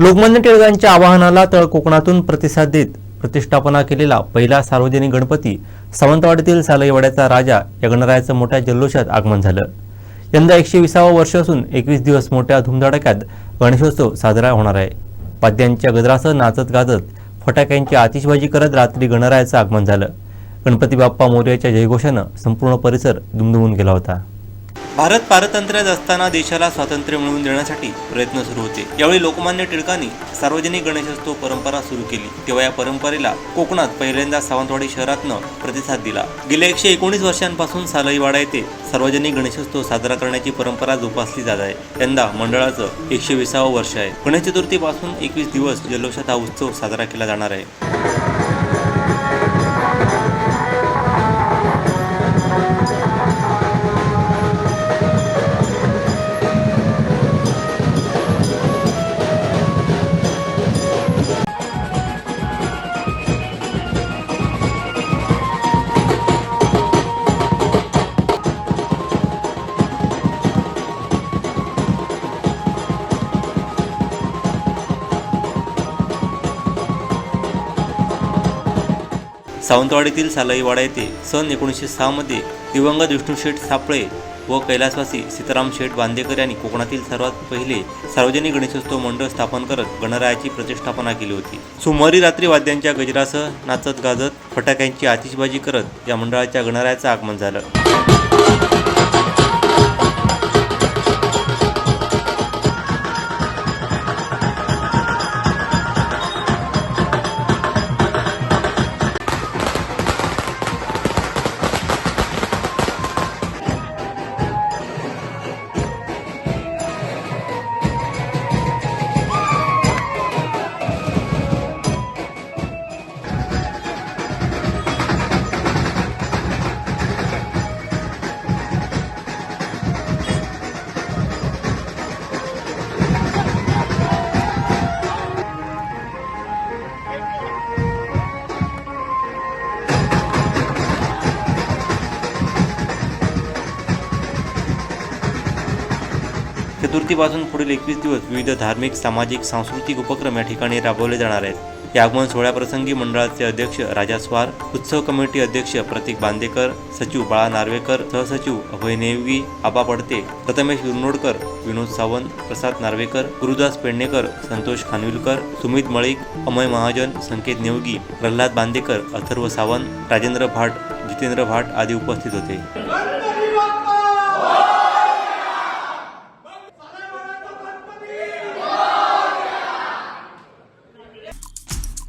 लोकमान्य टिळकांच्या आवाहनाला तळ कोकणातून प्रतिसाद देत प्रतिष्ठापना केलेला पहिला सार्वजनिक गणपती सावंतवाडीतील सालईवाड्याचा राजा या गणरायाचं मोठ्या जल्लोषात आगमन झालं. यंदा एकशे विसावं वर्ष असून एकवीस दिवस मोठ्या धुमधडाक्यात गणेशोत्सव साजरा होणार आहे. वाद्यांच्या गजरासह नाचत गाजत फटाक्यांची आतिषबाजी करत रात्री गणरायाचं आगमन झालं. गणपती बाप्पा मोर्याच्या जयघोषानं संपूर्ण परिसर दुमदुमून गेला होता. भारत पारतंत्र्यात असताना देशाला स्वातंत्र्य मिळवून देण्यासाठी प्रयत्न सुरू होते. यावेळी लोकमान्य टिळकांनी सार्वजनिक गणेशोत्सव परंपरा सुरू केली. तेव्हा या परंपरेला कोकणात पहिल्यांदा सावंतवाडी शहरातनं प्रतिसाद दिला. गेल्या एकशे एकोणीस वर्षांपासून सालईवाडा येथे सार्वजनिक गणेशोत्सव साजरा करण्याची परंपरा जोपासली जात आहे. यंदा मंडळाचं एकशे विसावं वर्ष आहे. गणेश चतुर्थीपासून एकवीस दिवस जल्लोषात हा उत्सव साजरा केला जाणार आहे. सावंतवाडीतील सालईवाडा येथे सन एकोणीसशे सहामध्ये दिवंगत विष्णूशेठ सापळे व कैलासवासी सीताराम शेठ बांदेकर यांनी कोकणातील सर्वात पहिले सार्वजनिक गणेशोत्सव मंडळ स्थापन करत गणरायाची प्रतिष्ठापना केली होती. सोमवारी रात्री वाद्यांच्या गजरासह नाचत गाजत फटाक्यांची आतिषबाजी करत या मंडळाच्या गणरायाचं आगमन झालं. चतुर्थीपासून पुढील एकवीस दिवस विविध धार्मिक सामाजिक सांस्कृतिक उपक्रम या ठिकाणी राबवले जाणार आहेत. या आगमन सोहळ्याप्रसंगी मंडळाचे अध्यक्ष राजा स्वार उत्सव कमिटी अध्यक्ष प्रतीक बांदेकर सचिव बाळा नार्वेकर सहसचिव अभय नेवगी आबा पडते प्रथमेश विरनोडकर विनोद सावंत प्रसाद नार्वेकर गुरुदास पेडणेकर संतोष खानविलकर सुमित मळिक अमय महाजन संकेत नेवगी प्रल्हाद बांदेकर अथर्व सावंत राजेंद्र भाट जितेंद्र भाट आदी उपस्थित होते.